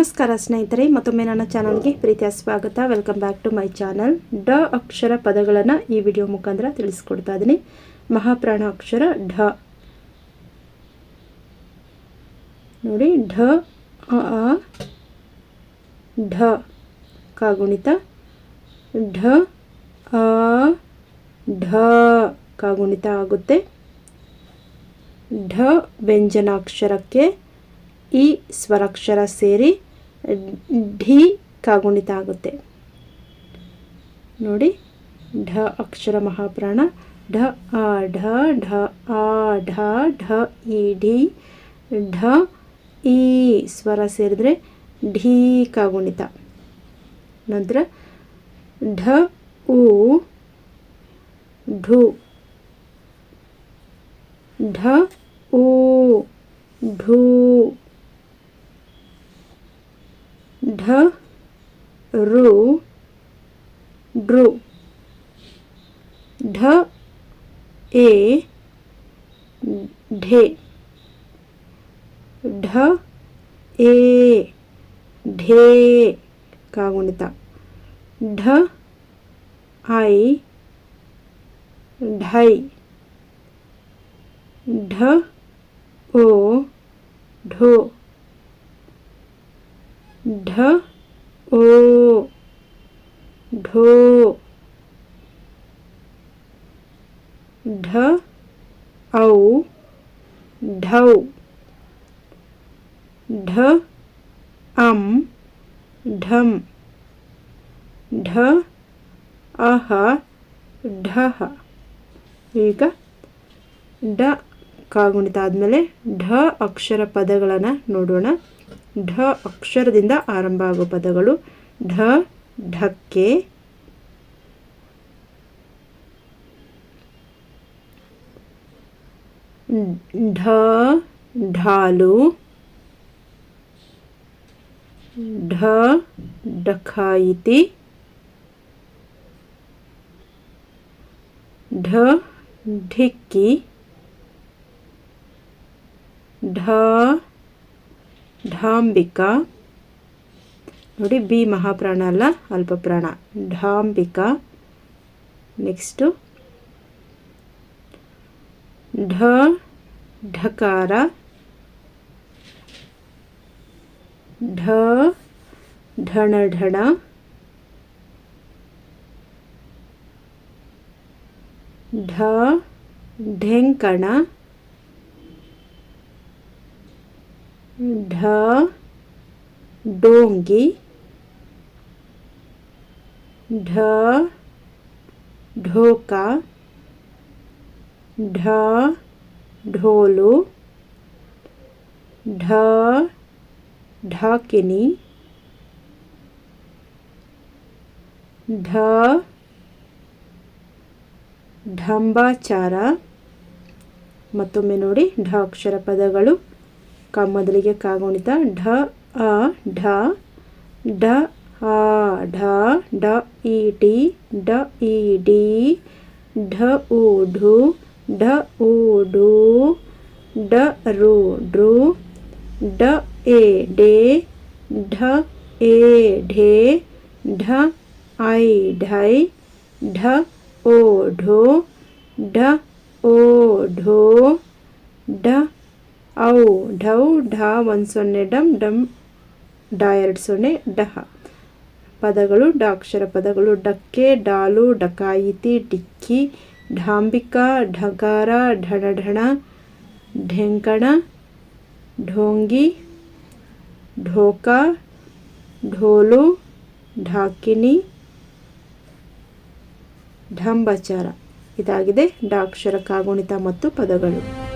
ನಮಸ್ಕಾರ ಸ್ನೇಹಿತರೆ, ಮತ್ತೊಮ್ಮೆ ನನ್ನ ಚಾನಲ್ಗೆ ಪ್ರೀತಿಯ ಸ್ವಾಗತ. Welcome back to my channel ಡ ಅಕ್ಷರ ಪದಗಳನ್ನು ಈ ವಿಡಿಯೋ ಮುಖಾಂತರ ತಿಳಿಸ್ಕೊಡ್ತಾ ಇದ್ದೀನಿ. ಮಹಾಪ್ರಾಣ ಅಕ್ಷರ ಢ. ನೋಡಿ, ಢ, ಅ ಢ. ಕಾಗುಣಿತ. ಢ, ಅ, ಢ. ಕಾಗುಣಿತ ಆಗುತ್ತೆ. ಢ, ವ್ಯಂಜನಾಕ್ಷರಕ್ಕೆ ಈ ಸ್ವರಾಕ್ಷರ ಸೇರಿ ಢಿ ಕಾಗುಣಿತ ಆಗುತ್ತೆ. ನೋಡಿ, ಢ ಅಕ್ಷರ ಮಹಾಪ್ರಾಣ, ಢ ಆ, ಢ ಢ, ಆ, ಢ ಢ ಇ ಢಿ, ಢ, ಈ ಸ್ವರ ಸೇರಿದ್ರೆ ಢೀ ಕಾಗುಣಿತ. ನಂತರ ಢ, ಉ, ಢು, ಢ, ಉ, ಢೂ ढ, रू, ड्रू। ढ, ए, ढे। ढ, ए, ढे का गुणित ढ, आई, ढाई। ढ, ओ, ढो। ಢ ಓ ಢೋ, ಢ, ಔ, ಢೌ, ಢ, ಅಂ, ಢಂ, ಢ, ಅಹ, ಢಹ. ಈಗ ಡ ಕಾಗುಣಿತ ಆದಮೇಲೆ ಢ ಅಕ್ಷರ ಪದಗಳನ್ನು ನೋಡೋಣ. ಢ ಅಕ್ಷರದಿಂದ ಆರಂಭ ಆಗುವ ಪದಗಳು. ಢ ಢಕ್ಕೆ. ಢ ಢಾಲು. ಢ ಢಖಾಯಿತಿ ಢ ಢಿಕ್ಕಿ. ಢ ಢಾಂಬಿಕಾ. ನೋಡಿ, ಬಿ ಮಹಾಪ್ರಾಣ ಅಲ್ಲ ಅಲ್ಪಪ್ರಾಣ ಢಾಂಬಿಕಾ. ನೆಕ್ಸ್ಟು ಢ, ಢಕಾರ. ಢ ಢಣ ಢಣ ಢ ಢೆಂಕಣ ढ डोंगी ढ ढोका ढ ढोलू ढ ढाकिनी ढ ಢಂಬಾಚಾರ ಮತ್ತೊಮ್ಮೆ ನೋಡಿ ಢ ಅಕ್ಷರ ಪದಗಳು ಕ ಮೊದಲಿಗೆ ಕಾಗುಣಿತ ಢ ಅ ಢ ಢ ಆ ಢ ಡ ಇ ಟಿ ಡ ಇ ಡಿ ಢ ಉ ಢು ಢ ಉ ಢು ಡ ರು ಡ್ರು ಡ ಎ ಡೇ ಢ ಎ ಢೇ ಢ ಐ ಢೈ ಢ ಓ ಢೋ ಢ ಓ ಢೋ ಢ ಔ ಢೌ ಢ ಒಂದು ಸೊನ್ನೆ ಡಮ್ ಡಮ್ ಡ ಎರಡು ಸೊನ್ನೆ, ಡಹ. ಪದಗಳು ಡಾಕ್ಷರ ಪದಗಳು, ಡಕ್ಕೆ, ಡಾಲು, ಡಕಾಯಿತಿ, ಡಿಕ್ಕಿ ಢಾಂಬಿಕಾ ಢಗಾರ ಢಣ ಢೆಂಕಣ, ಢೋಂಗಿ, ಢೋಕಾ, ಢೋಲು, ಢಾಕಿನಿ, ಢಂಬಚಾರ. ಇದಾಗಿದೆ ಡಾಕ್ಷರ ಕಾಗುಣಿತ ಮತ್ತು ಪದಗಳು.